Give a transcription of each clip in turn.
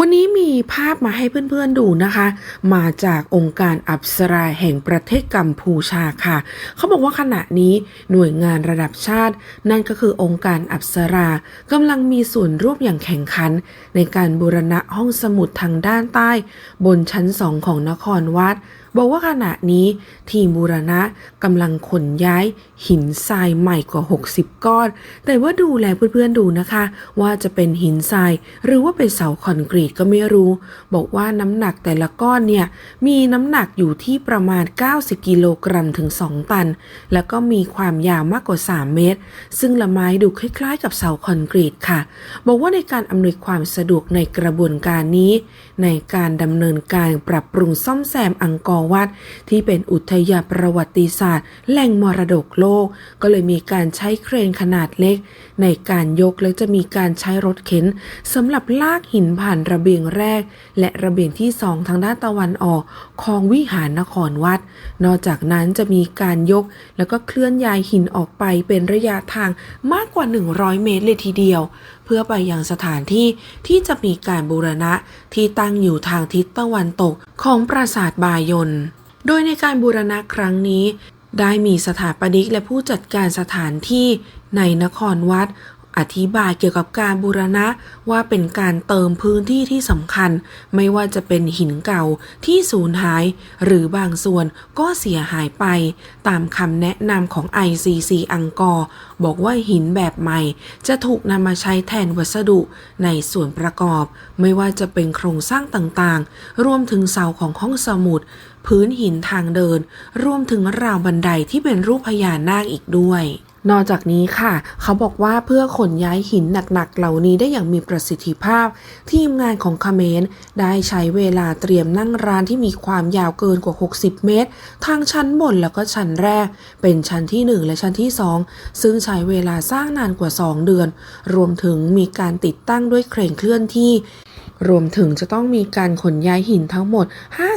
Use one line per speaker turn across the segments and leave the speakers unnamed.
วันนี้มีภาพมาให้เพื่อนๆดูนะคะ มาจากองค์การอัปสราแห่งประเทศกัมพูชาค่ะ เขาบอกว่าขณะนี้หน่วยงานระดับชาติ นั่นก็คือองค์การอัปสรากำลังมีส่วนร่วมอย่างแข่งขัน ในการบูรณะห้องสมุดทางด้านใต้ บนชั้นสองของนครวัดบอกว่าขณะนี้ทีมบูรณะกำลังขนย้ายหินทรายใหม่กว่า 60 ก้อน แต่ว่าดูแลเพื่อนๆดูนะคะ ว่าจะเป็นหินทรายหรือว่าเป็นเสาคอนกรีตก็ไม่รู้ บอกว่าน้ำหนักแต่ละก้อนเนี่ยมีน้ำหนักอยู่ที่ประมาณ 90 กิโลกรัมถึง 2 ตัน แล้วก็มีความยาวมากกว่า 3 เมตร ซึ่งละไม้ดูคล้ายๆ กับเสาคอนกรีตค่ะ บอกว่าในการอำนวยความสะดวกในกระบวนการนี้ ในการดำเนินการปรับปรุงซ่อมแซมอังกอร์วัด ที่เป็นอุทยานประวัติศาสตร์ แหล่งมรดกโลก ก็เลยมีการใช้เครนขนาดเล็ก ในการยกและจะมีการใช้รถเข็นสำหรับลากหินผ่านระเบียงแรก และระเบียงที่สองทางด้านตะวันออกของวิหารนครวัด นอกจากนั้นจะมีการยกแล้วก็เคลื่อนย้ายหินออกไปเป็นระยะทางมากกว่า 100 เมตรเลยทีเดียว พื่อไปยังสถานที่ที่จะมีการบูรณะที่ตั้งอยู่ทางทิศตะวันตกของปราสาทบายน โดยในการบูรณะครั้งนี้ ได้มีสถาปนิกและผู้จัดการสถานที่ในนครวัด อธิบายเกี่ยวกับการบูรณะว่าเป็นการเติมพื้นที่ที่สำคัญ ไม่ว่าจะเป็นหินเก่าที่สูญหาย หรือบางส่วนก็เสียหายไป ตามคำแนะนำของ ICC อังกอร์บอกว่าหินแบบใหม่ จะถูกนำมาใช้แทนวัสดุในส่วนประกอบ ไม่ว่าจะเป็นโครงสร้างต่างๆ รวมถึงเสาของห้องสมุด พื้นหินทางเดิน รวมถึงราวบันไดที่เป็นรูปพญานาคอีกด้วย นอกจากนี้ค่ะ เขาบอกว่าเพื่อขนย้ายหินหนักๆ เหล่านี้ได้อย่างมีประสิทธิภาพ ทีมงานของคาเมนได้ใช้เวลาเตรียมนั่งร้านที่มีความยาวเกินกว่า 60 เมตร ทางชั้นบนแล้วก็ชั้นแรก เป็นชั้นที่ 1 และชั้นที่ 2 ซึ่งใช้เวลาสร้างนานกว่า 2 เดือน รวมถึงมีการติดตั้งด้วยเครนเคลื่อนที่ รวมถึงจะต้องมีการขนย้ายหินทั้งหมด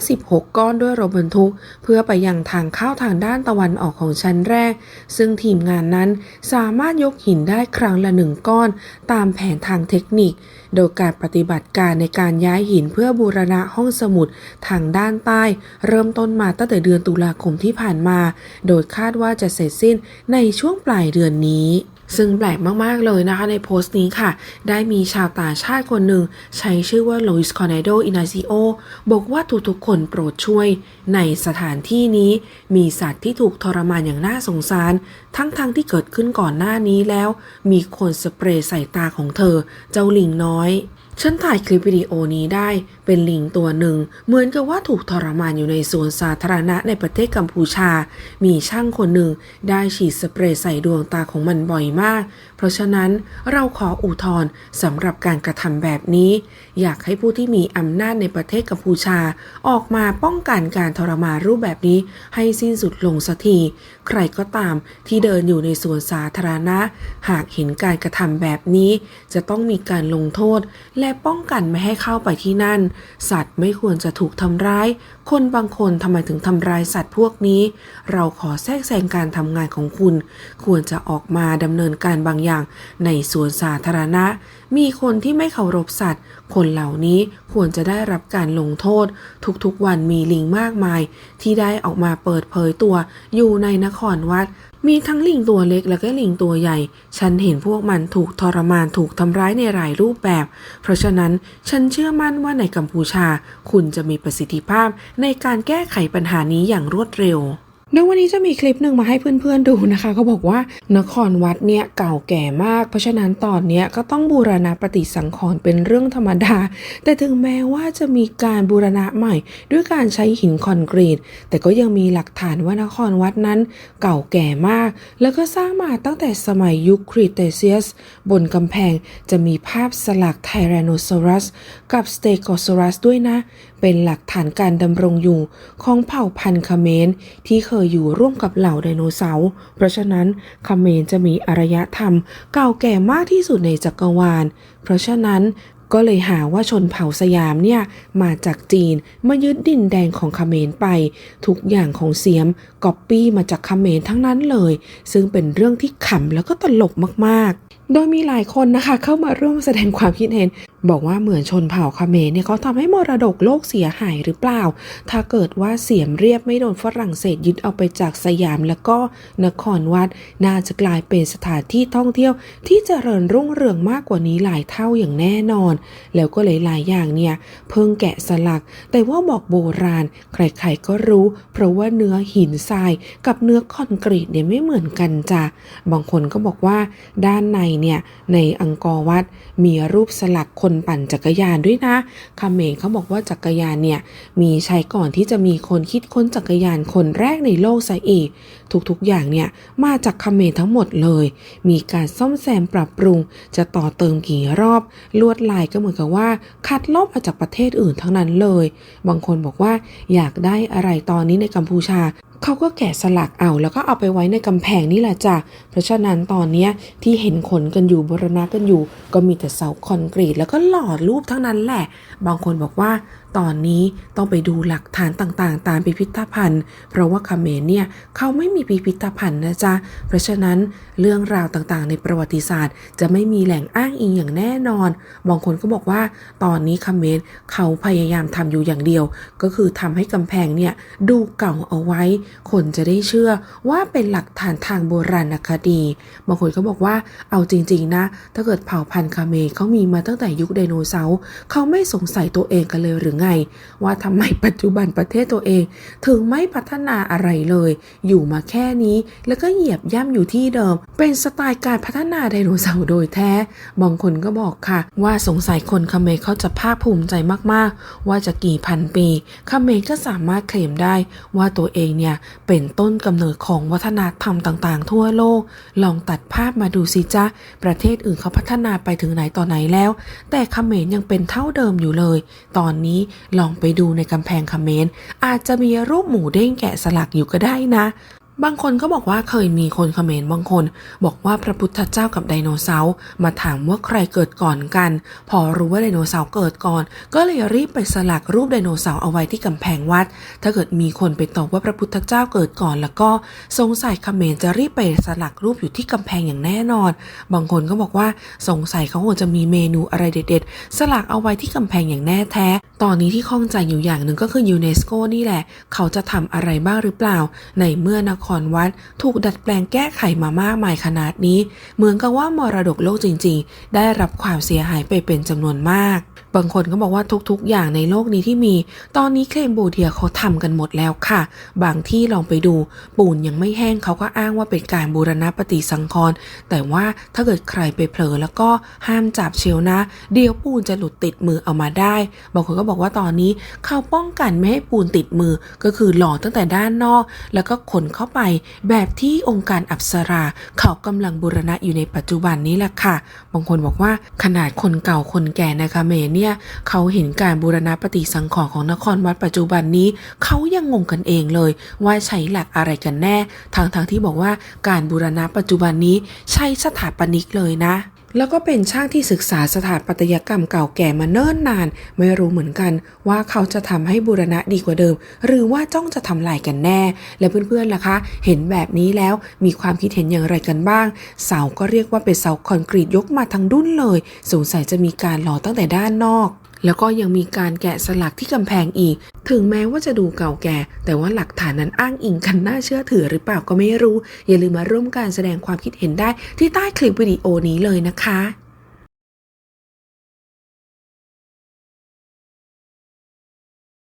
56 ก้อนด้วยรถบรรทุก เพื่อไปยังทางเข้าทางด้านตะวันออกของชั้นแรก ซึ่งทีมงานนั้นสามารถยกหินได้ครั้งละหนึ่งก้อน ตามแผนทางเทคนิค โดยการปฏิบัติการในการย้ายหินเพื่อบูรณะห้องสมุดทางด้านใต้ เริ่มต้นมาตั้งแต่เดือนตุลาคมที่ผ่านมา โดยคาดว่าจะเสร็จสิ้นในช่วงปลายเดือนนี้ ซึ่งแปลกมาก ๆ เลยนะคะในโพสต์นี้ค่ะ ได้มีชาวต่างชาติคนหนึ่ง ใช้ชื่อว่าลุยส์คอนเนโดอินาซิโอบอกว่าทุกๆคนโปรดช่วย ในสถานที่นี้มีสัตว์ที่ถูกทรมานอย่างน่าสงสาร ทั้งๆทที่เกิดขึ้นก่อนหน้านี้แล้ว มีคนสเปรย์ใส่ตาของเธอ เจ้าลิงน้อย ฉันถ่ายคลิปวิดีโอนี้ได้เป็นลิงตัวหนึ่ง เหมือนกับว่าถูกทรมานอยู่ในสวนสาธารณะในประเทศกัมพูชา มีช่างคนหนึ่งได้ฉีดสเปรย์ใส่ดวงตาของมันบ่อยมาก เพราะฉะนั้นเราขออุทธรณ์สำหรับการกระทำแบบนี้ อยากให้ผู้ที่มีอำนาจในประเทศกัมพูชา ออกมาป้องกันการทรมานรูปแบบนี้ให้สิ้นสุดลงสักทีใครก็ตามที่เดินอยู่ในสวนสาธารณะ หากเห็นการกระทำแบบนี้ จะต้องมีการลงโทษและป้องกันไม่ให้เข้าไปที่นั่น สัตว์ไม่ควรจะถูกทำร้าย คนบางคนทำไมถึงทำร้ายสัตว์พวกนี้ เราขอแทรกแซงการทำงานของคุณ ควรจะออกมาดำเนินการบางอย่าง ในสวนสาธารณะ มีคนที่ไม่เคารพสัตว์ คนเหล่านี้ควรจะได้รับการลงโทษ ทุกๆวันมีลิงมากมาย ที่ได้ออกมาเปิดเผยตัวอยู่ในนครวัด มีทั้งลิงตัวเล็กและก็ลิงตัวใหญ่ ฉันเห็นพวกมันถูกทรมานถูกทำร้ายในหลายรูปแบบ เพราะฉะนั้นฉันเชื่อมั่นว่าในกัมพูชา คุณจะมีประสิทธิภาพในการแก้ไขปัญหานี้อย่างรวดเร็ว เดี๋ยววันนี้จะมีคลิปหนึ่งมาให้เพื่อนๆดูนะคะเขาบอกว่านครวัดเนี่ยเก่าแก่มาก เพราะฉะนั้นตอนเนี้ยก็ต้องบูรณะปฏิสังขรณ์เป็นเรื่องธรรมดา แต่ถึงแม้ว่าจะมีการบูรณะใหม่ ด้วยการใช้หินคอนกรีต แต่ก็ยังมีหลักฐานว่านครวัดนั้นเก่าแก่มาก แล้วก็สร้างมาตั้งแต่สมัยยุคครีเตเซียส บนกำแพงจะมีภาพสลักไทแรโนซอรัส กับสเตโกซอรัสด้วยนะ เป็นหลักฐานการดำรงอยู่ของเผ่าพันธุ์เขมรที่เคยอยู่ร่วมกับเหล่าไดโนเสาร์ เพราะฉะนั้นเมรจะมีอารยธรรมเก่าแก่มากที่สุดในจักรวาล เพราะฉะนั้นก็เลยหาว่าชนเผ่าสยามเนี่ยมาจากจีนมายึดดินแดงของเขมรไป ทุกอย่างของเสียมก๊อปปี้มาจากเขมรทั้งนั้นเลย ซึ่งเป็นเรื่องที่ขำแล้วก็ตลกมากๆ โดยมีหลายคนนะคะเข้ามาร่วมแสดงความคิดเห็นบอกว่าเหมือนชนเผ่าคาเมรเนี่ยเขาทำให้มรดกโลกเสียหายหรือเปล่า ถ้าเกิดว่าเสียมเรียบไม่โดนฝรั่งเศสยึดเอาไปจากสยามแล้วก็นครวัด น่าจะกลายเป็นสถานที่ท่องเที่ยวที่เจริญรุ่งเรืองมากกว่านี้หลายเท่าอย่างแน่นอน แล้วก็หลายๆอย่างเนี่ยเพิ่งแกะสลัก แต่ว่าบอกโบราณ ใครๆก็รู้ เพราะว่าเนื้อหินทรายกับเนื้อคอนกรีตเนี่ยไม่เหมือนกันจ้ะบางคนก็บอกว่าด้านในเนี่ยในอังกอร์วัดมีรูปสลักคนปั่นจักรยานด้วยนะคาเมงเขาบอกว่าจักรยานเนี่ยมีใช้ก่อนที่จะมีคนคิดค้นจักรยานคนแรกในโลกซะอีก ทุกๆอย่างเนี่ยมาจากคาเขมรทั้งหมดเลย มีการซ่อมแซมปรับปรุง จะต่อเติมกี่รอบ ลวดลายก็เหมือนกับว่า คัดลอบมาจากประเทศอื่นทั้งนั้นเลย บางคนบอกว่าอยากได้อะไรตอนนี้ในกัมพูชาเขาก็แกะสลักเอาแล้วก็เอาไปไว้ในกำแพงนี่แหละจ้ะ เพราะฉะนั้นตอนนี้ที่เห็นขนกันอยู่บรณะกันอยู่ ก็มีแต่เสาคอนกรีตแล้วก็หล่อรูปทั้งนั้นแหละ บางคนบอกว่า ตอนนี้ต้องไปดูหลักฐานต่างๆ ตามพิพิธภัณฑ์ เพราะว่าคาเมรเนี่ยเขาไม่มีพิพิธภัณฑ์นะจ๊ะ เพราะฉะนั้นเรื่องราวต่างๆ ในประวัติศาสตร์ จะไม่มีแหล่งอ้างอิงอย่างแน่นอน บางคนก็บอกว่าตอนนี้คาเมรเขาพยายามทำอยู่อย่างเดียว ก็คือทำให้กำแพงเนี่ยดูเก่าเอาไว้ คนจะได้เชื่อว่าเป็นหลักฐานทางโบราณคดี บางคนก็บอกว่าเอาจริง ๆ นะ ถ้าเกิดเผ่าพันธุ์คาเมรเขามีมาตั้งแต่ยุคไดโนเสาร์เขาไม่สงสัยตัวเองกันเลยหรือไง ว่าทำไมปัจจุบันประเทศตัวเอง ถึงไม่พัฒนาอะไรเลย อยู่มาแค่นี้ แล้วก็เหยียบย่ำอยู่ที่เดิม เป็นสไตล์การพัฒนาไดโนเสาร์โดยแท้ บางคนก็บอกค่ะ ว่าสงสัยคนเขมเขาจะภาคภูมิใจมากๆ ว่าจะกี่พันปีเขมก็สามารถเคลมได้ ว่าตัวเองเนี่ยเป็นต้นกำเนิดของวัฒนธรรมต่าง ๆ ทั่วโลก ลองตัดภาพมาดูสิจ๊ะ ประเทศอื่นเขาพัฒนาไปถึงไหนต่อไหนแล้ว แต่เขมรยังเป็นเท่าเดิมอยู่เลย ตอนนี้ลองไปดูในกำแพงคเขมรอาจจะมีรูปหมูเด้งแกะสลักอยู่ก็ได้นะ บางคนก็บอกว่าเคยมีคนเขมรบางคน บอกว่าพระพุทธเจ้ากับไดโนเสาร์มาถามว่าใครเกิดก่อนกัน พอรู้ว่าไดโนเสาร์เกิดก่อน ก็เลยรีบไปสลักรูปไดโนเสาร์เอาไว้ที่กำแพงวัด ถ้าเกิดมีคนไปตอบว่าพระพุทธเจ้าเกิดก่อน แล้วก็สงสัยเขมรจะรีบไปสลักรูปอยู่ที่กำแพงอย่างแน่นอน บางคนก็บอกว่าสงสัยเขาคงจะมีเมนูอะไรเด็ด ๆ สลักเอาไว้ที่กำแพงอย่างแน่แท้ ตอนนี้ที่ข้องใจอยู่อย่างหนึ่งก็คือยูเนสโกนี่แหละ เขาจะทำอะไรบ้างหรือเปล่า ในเมื่อนครวัดถูกดัดแปลงแก้ไขมามากมายขนาดนี้ เหมือนกับว่ามรดกโลกจริง ๆ ได้รับความเสียหายไปเป็นจำนวนมากบางคนก็บอกว่าทุกๆ อย่างในโลกนี้ที่มี ตอนนี้เคลมโบเดียเขาทำกันหมดแล้วค่ะ บางที่ลองไปดูปูนยังไม่แห้งเขาก็อ้างว่าเป็นการบูรณะปฏิสังขรณ์แต่ว่าถ้าเกิดใครไปเผลอแล้วก็ห้ามจับเชียวนะ เดี๋ยวปูนจะหลุดติดมือเอามาได้ บางคนก็บอกว่าตอนนี้เขาป้องกันไม่ให้ปูนติดมือก็คือหล่อตั้งแต่ด้านนอก แล้วก็ขนเข้าไปแบบที่องค์การอัปสราเขากำลังบูรณะอยู่ในปัจจุบันนี้แหละค่ะ บางคนบอกว่าขนาดคนเก่าคนแก่ในคาเขมรเนี่ยเขาเห็นการบูรณะปฏิสังขรณ์ของนครวัดปัจจุบันนี้ เขายังงงกันเองเลย ว่าใช้หลักอะไรกันแน่ทางทางที่บอกว่าการบูรณะปัจจุบันนี้ใช่สถาปนิกเลยนะ แล้วก็เป็นช่างที่ศึกษาสถาปัตยกรรมเก่าแก่มาเนิ่นนาน ไม่รู้เหมือนกันว่าเขาจะทำให้บูรณะดีกว่าเดิม หรือว่าจ้องจะทำลายกันแน่ และเพื่อนๆล่ะคะ เห็นแบบนี้แล้วมีความคิดเห็นอย่างไรกันบ้าง เสาก็เรียกว่าเป็นเสาคอนกรีตยกมาทั้งดุ้นเลย สงสัยจะมีการหล่อตั้งแต่ด้านนอก แล้วก็ยังมีการแกะสลักที่กำแพงอีก ถึงแม้ว่าจะดูเก่าแก่ แต่ว่าหลักฐานนั้นอ้างอิงกันน่าเชื่อถือหรือเปล่าก็ไม่รู้ อย่าลืมมาร่วมการแสดงความคิดเห็นได้ที่ใต้คลิปวิดีโอนี้เลยนะคะ